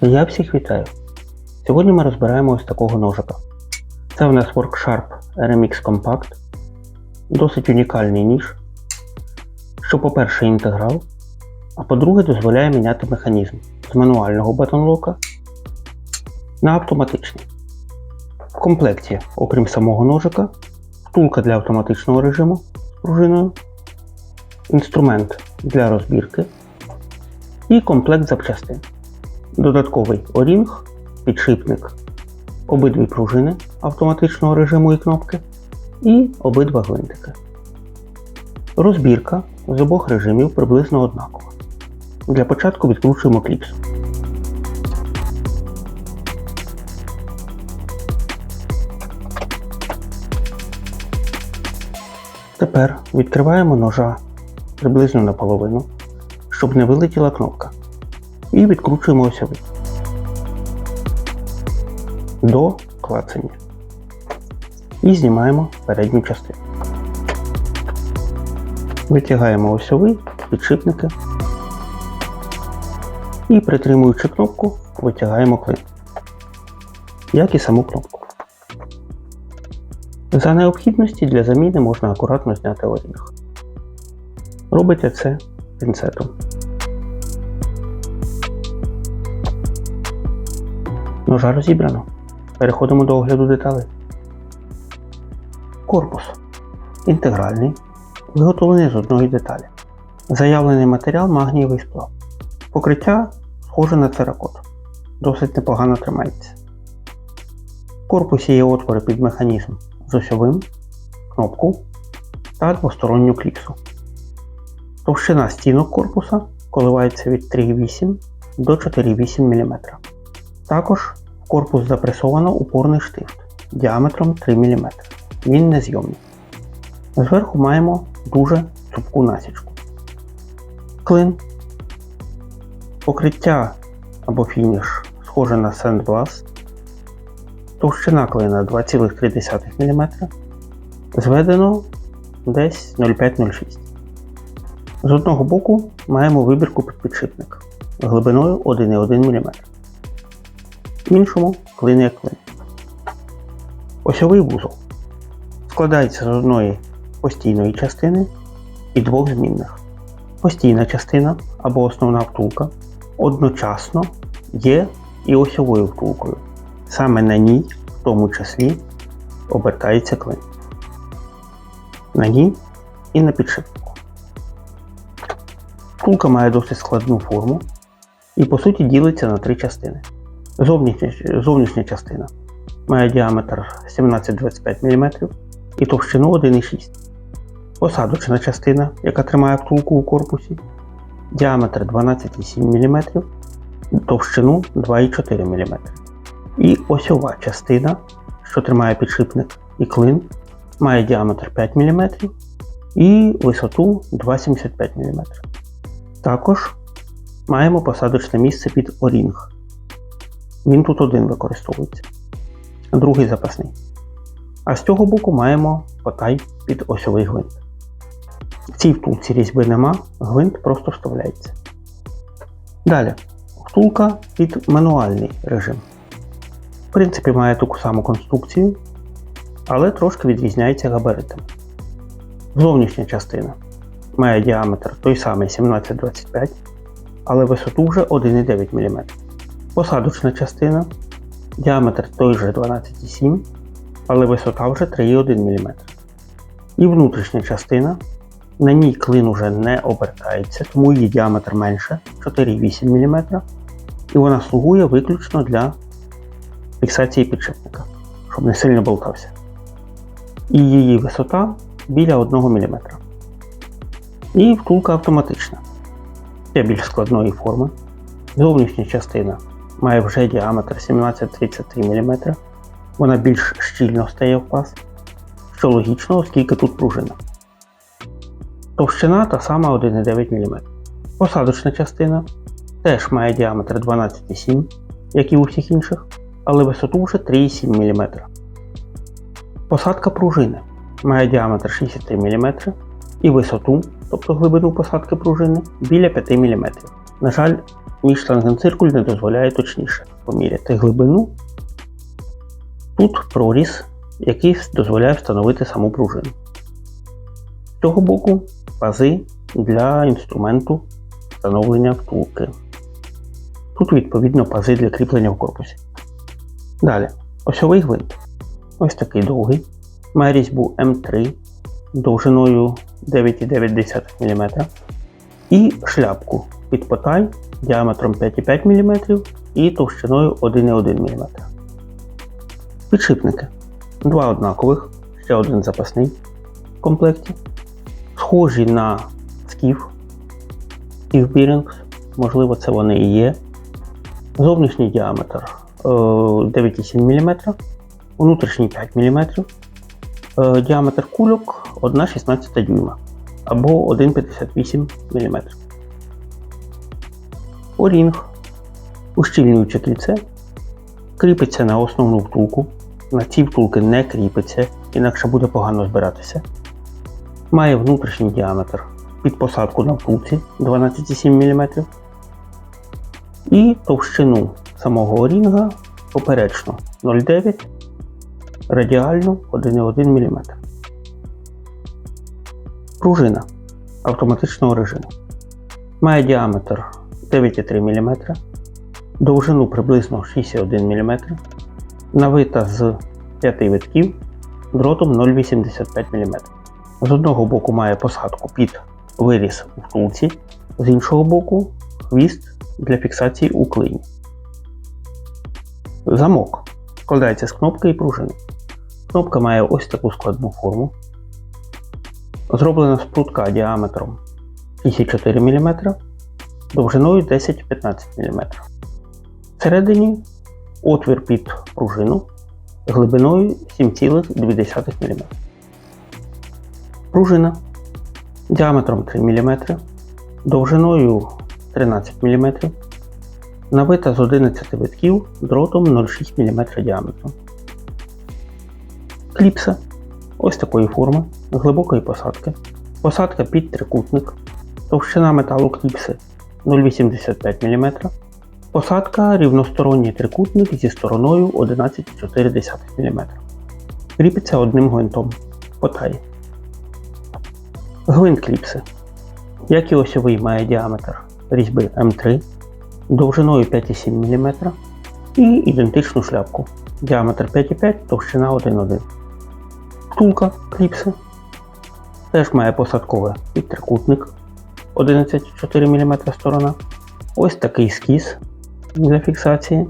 Я всіх вітаю. Сьогодні ми розбираємо ось такого ножика. Це в нас Worksharp RMX Compact. Досить унікальний ніж, що, по-перше, інтеграл, а по-друге, дозволяє міняти механізм з мануального батонлока на автоматичний. В комплекті, окрім самого ножика, втулка для автоматичного режиму з пружиною, інструмент для розбірки і комплект запчастин. Додатковий орінг, підшипник, обидві пружини автоматичного режиму і кнопки і обидва гвинтики. Розбірка з обох режимів приблизно однакова. Для початку відкручуємо кліпсу. Тепер відкриваємо ножа приблизно наполовину, щоб не вилетіла кнопка. І відкручуємо осьовий до клацання. І знімаємо передню частину. Витягаємо осьовий, підшипники і притримуючи кнопку, витягаємо клин, як і саму кнопку. За необхідності для заміни можна акуратно зняти орінг. Робите це пінцетом. Ножа розібрано. Переходимо до огляду деталей. Корпус інтегральний, виготовлений з одної деталі. Заявлений матеріал магнієвий сплав. Покриття схоже на церакот. Досить непогано тримається. В корпусі є отвори під механізм з осьовим, кнопку та двосторонню кліпсу. Товщина стінок корпуса коливається від 3,8 до 4,8 мм. Також корпус запресовано упорний штифт діаметром 3 мм. Він незйомний. Зверху маємо дуже цупку насічку. Клин. Покриття або фініш схоже на Sandblast. Товщина клина 2,3 мм. Зведено десь 0,5-0,6 З одного боку маємо вибірку під підшипник глибиною 1,1 мм. Іншому клин як клин. Осьовий вузол складається з одної постійної частини і двох змінних. Постійна частина або основна втулка одночасно є і осьовою втулкою. Саме на ній, в тому числі, обертається клин. На ній і на підшипнику. Втулка має досить складну форму і по суті ділиться на три частини. Зовнішня, зовнішня частина має діаметр 17-25 мм і товщину 1,6 Посадочна частина, яка тримає втулку у корпусі, діаметр 12,7 мм, товщину 2,4 мм. І осьова частина, що тримає підшипник і клин, має діаметр 5 мм і висоту 2,75 мм. Також маємо посадочне місце під орінг. Він тут один використовується, другий запасний. А з цього боку маємо потай під осьовий гвинт. В цій втулці різьби нема, гвинт просто вставляється. Далі, втулка під мануальний режим. В принципі, має таку саму конструкцію, але трошки відрізняється габаритами. Зовнішня частина має діаметр той самий 17-25, але висоту вже 1,9 мм. Посадочна частина діаметр той же 12,7 але висота вже 3,1 мм. І внутрішня частина, на ній клин уже не обертається, тому її діаметр менше 4,8 мм. І вона слугує виключно для фіксації підшипника, щоб не сильно болтався. І її висота біля 1 мм. І втулка автоматична. Ще більш складної форми. Зовнішня частина має вже діаметр 17-33 мм. Вона більш щільно стає в паз, що логічно, оскільки тут пружина. Товщина та сама 1,9 мм. Посадочна частина теж має діаметр 12,7, як і у всіх інших, але висоту вже 3,7 мм. Посадка пружини має діаметр 63 мм і висоту, тобто глибину посадки пружини, біля 5 мм. На жаль, мій штангенциркуль не дозволяє точніше поміряти глибину. Тут проріз, який дозволяє встановити саму пружину. З цього боку пази для інструменту встановлення втулки. Тут, відповідно, пази для кріплення в корпусі. Далі, осьовий гвинт. Ось такий довгий. Має різьбу М3 довжиною 9,9 мм. І шляпку під потай діаметром 5,5 мм і товщиною 1,1 мм. Підшипники. Два однакових, ще один запасний в комплекті. Схожі на скіф, скіф Bearings, можливо, це вони і є. Зовнішній діаметр е, 9,7 мм, внутрішній 5 мм, е, діаметр кульок 1,16 дюйма або 1,58 мм. Орінг, ущільнююче кільце, кріпиться на основну втулку. На ці втулки не кріпиться, інакше буде погано збиратися. Має внутрішній діаметр під посадку на втулці 12,7 мм. І товщину самого орінга поперечно 0,9, радіально 1,1 мм. Пружина автоматичного режиму. Має діаметр 9,3 мм, довжину приблизно 6,1 мм, навита з 5 витків дротом 0,85 мм. З одного боку має посадку під виріз у втулці, з іншого боку хвіст для фіксації у клині. Замок складається з кнопки і пружини. Кнопка має ось таку складну форму. Зроблена з прутка діаметром 64 мм, довжиною 10-15 мм. Всередині отвір під пружину глибиною 7,2 мм. Пружина діаметром 3 мм, довжиною 13 мм, набита з 11 витків дротом 0,6 мм діаметром. Кліпса ось такої форми, глибокої посадки. Посадка під трикутник, товщина металу кліпси 0,85 мм. Посадка рівносторонній трикутник зі стороною 11,4 мм. Кріпиться одним гвинтом по таї. Гвинт кліпси. Як і осьовий має діаметр різьби М3 довжиною 5,7 мм і ідентичну шляпку. Діаметр 5,5, товщина 1,1. Втулка кліпси теж має посадковий підтрикутник 11,4 мм сторона. Ось такий скіз для фіксації.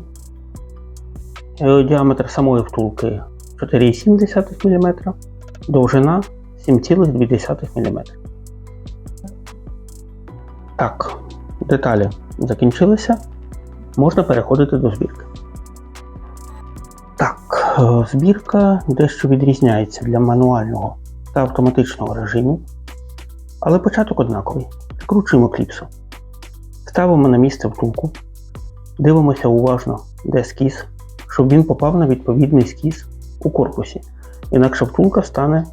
Е, Діаметр самої втулки 4,7 мм, довжина 7,2 мм. Так, деталі закінчилися. Можна переходити до збірки. Так, е, збірка дещо відрізняється для мануального та автоматичного режиму, але початок однаковий. Прикручуємо кліпсу. Ставимо на місце втулку, дивимося уважно, де скіз, щоб він попав на відповідний скіз у корпусі. Інакше втулка стане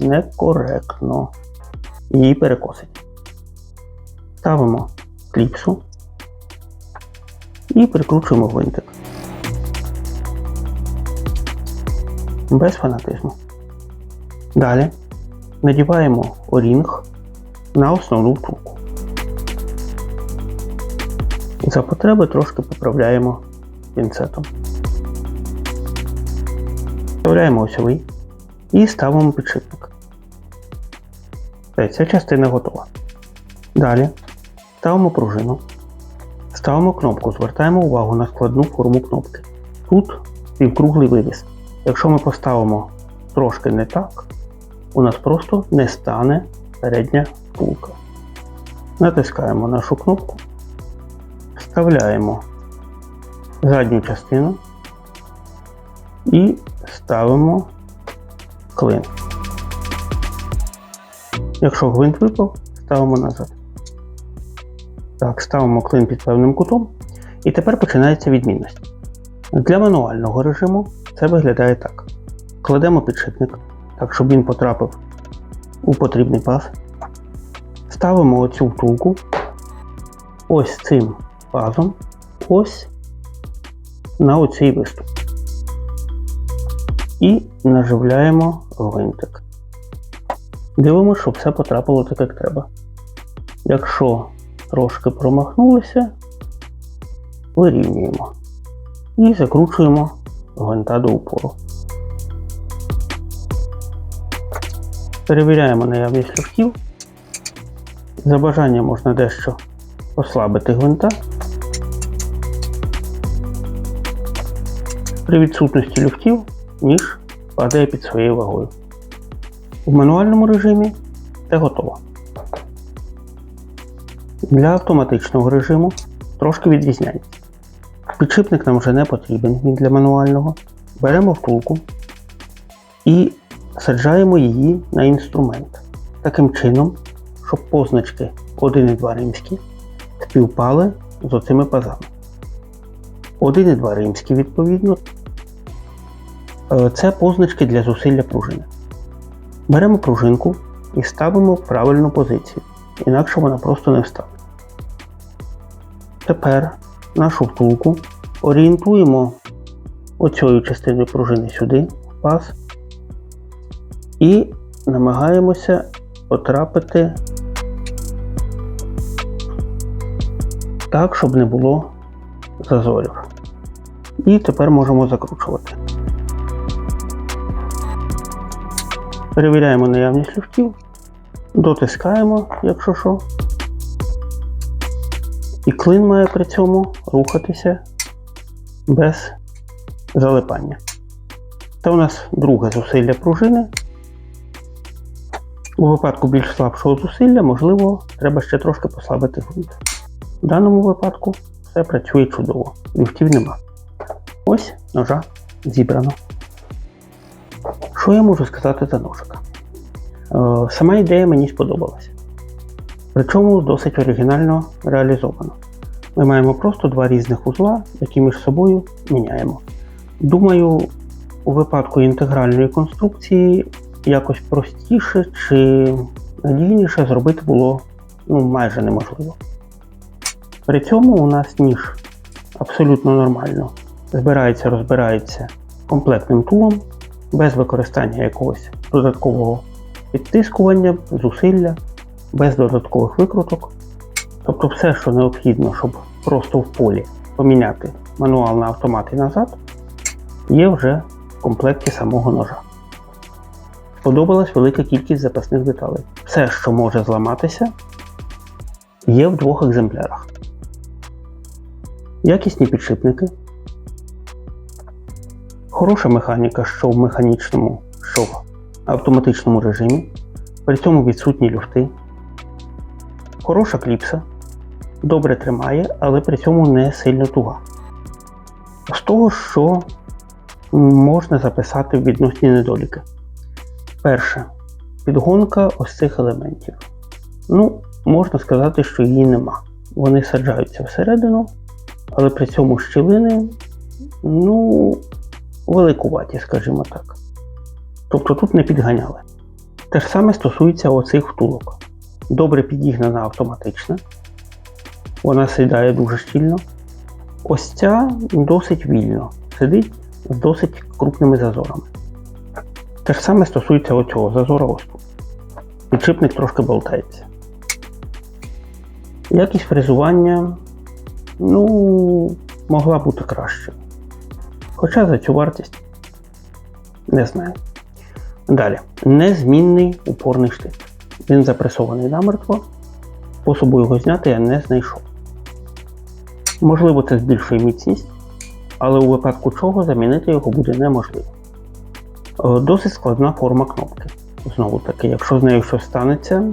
некоректно її перекосить. Ставимо кліпсу і прикручуємо гвинтик. Без фанатизму. Далі надіваємо орінг на основну втулку. За потреби трошки поправляємо пінцетом. Вставляємо осьовий і ставимо підшипник. Ця частина готова. Далі ставимо пружину, ставимо кнопку, звертаємо увагу на складну форму кнопки. Тут півкруглий виріз. Якщо ми поставимо трошки не так, у нас просто не стане передня втулка. Натискаємо нашу кнопку, вставляємо задню частину і ставимо клин. Якщо гвинт випав, ставимо назад. Так, ставимо клин під певним кутом. І тепер починається відмінність. Для мануального режиму це виглядає так. Кладемо підшипник, так, щоб він потрапив у потрібний паз. Ставимо оцю втулку ось цим пазом, ось на оцей виступ. І наживляємо гвинтик. Дивимося, щоб все потрапило так, як треба. Якщо трошки промахнулися, вирівнюємо і закручуємо гвинта до упору. Перевіряємо наявність люфтів. За бажанням можна дещо ослабити гвинта. При відсутності люфтів ніж падає під своєю вагою. В мануальному режимі це готово. Для автоматичного режиму трошки відрізняється. Підшипник нам вже не потрібен, він для мануального. Беремо втулку і саджаємо її на інструмент. Таким чином, щоб позначки 1 і 2 римські співпали з оцими пазами. 1 і 2 римські, відповідно, це позначки для зусилля пружини. Беремо пружинку і ставимо в правильну позицію, інакше вона просто не встане. Тепер нашу втулку орієнтуємо оцією частиною пружини сюди, в паз, і намагаємося потрапити так, щоб не було зазорів. І тепер можемо закручувати. Перевіряємо наявність люфтів, дотискаємо, якщо що. І клин має при цьому рухатися без залипання. Це у нас друге зусилля пружини. У випадку більш слабшого зусилля, можливо, треба ще трошки послабити грунт. В даному випадку все працює чудово, люфтів нема. Ось ножа зібрано. Що я можу сказати за ножика? Е, Сама ідея мені сподобалася. Причому досить оригінально реалізовано. Ми маємо просто два різних узла, які між собою міняємо. Думаю, у випадку інтегральної конструкції якось простіше чи надійніше зробити було ну, майже неможливо. При цьому у нас ніж абсолютно нормально збирається, розбирається комплектним тулом, без використання якогось додаткового підтискування, зусилля, без додаткових викруток. Тобто все, що необхідно, щоб просто в полі поміняти мануал на автомат і назад, є вже в комплекті самого ножа. Сподобалась велика кількість запасних деталей. Все, що може зламатися, є в двох екземплярах. Якісні підшипники, хороша механіка, що в механічному, що в автоматичному режимі, при цьому відсутні люфти, хороша кліпса, добре тримає, але при цьому не сильно туга. З того, що можна записати відносні недоліки. Перше, підгонка ось цих елементів. Ну, можна сказати, що її нема. Вони саджаються всередину, але при цьому щілини, ну, великуваті, скажімо так. Тобто тут не підганяли. Те ж саме стосується оцих втулок. Добре підігнана автоматична. Вона сідає дуже щільно. Ось ця досить вільно сидить з досить крупними зазорами. Те ж саме стосується оцього зазора ось тут. Підшипник трошки болтається. Якість фрезування, ну, могла бути краще. Хоча за цю вартість не знаю. Далі. Незмінний упорний штик. Він запресований намертво. Способу його зняти я не знайшов. Можливо, це збільшує міцність, але у випадку чого замінити його буде неможливо. Е, Досить складна форма кнопки. Знову таки, якщо з нею щось станеться,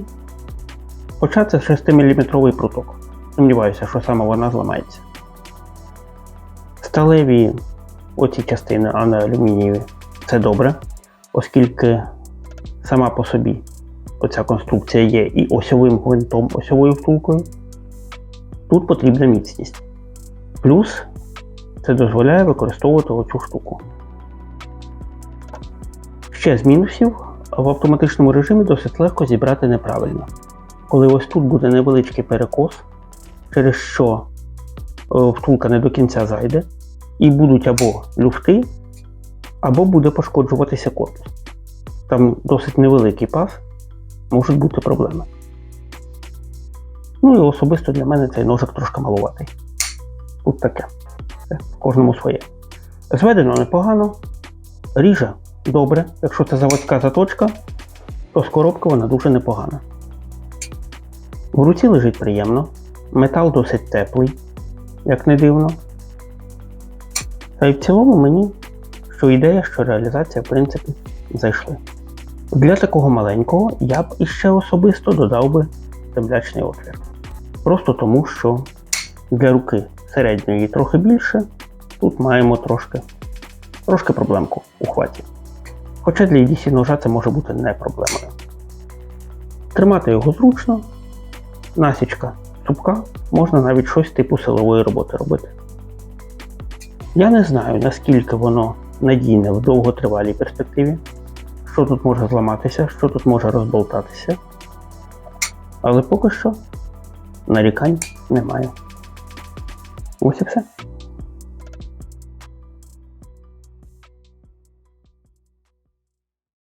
хоча це 6-мм пруток. Сумніваюся, що саме вона зламається. Сталеві оці частини, а не алюмінієві, це добре, оскільки сама по собі оця конструкція є і осьовим гвинтом, осьовою втулкою. Тут потрібна міцність. Плюс це дозволяє використовувати оцю штуку. Ще з мінусів в автоматичному режимі досить легко зібрати неправильно. Коли ось тут буде невеличкий перекос, через що е, втулка не до кінця зайде, і будуть або люфти, або буде пошкоджуватися корпус. Там досить невеликий паз, можуть бути проблеми. Ну і особисто для мене цей ножик трошки малуватий. Тут таке. Кожному своє. Зведено непогано, ріже добре. Якщо це заводська заточка, то з коробки вона дуже непогана. В руці лежить приємно, метал досить теплий, як не дивно. Та й в цілому мені, що ідея, що реалізація, в принципі, зайшли. Для такого маленького я б іще особисто додав би темлячний отвір. Просто тому, що для руки середньої трохи більше, тут маємо трошки, трошки проблемку у хваті. Хоча для EDC ножа це може бути не проблемою. Тримати його зручно, насічка цупка, можна навіть щось типу силової роботи робити. Я не знаю, наскільки воно надійне в довготривалій перспективі, що тут може зламатися, що тут може розболтатися. Але поки що нарікань немає. Ось і все.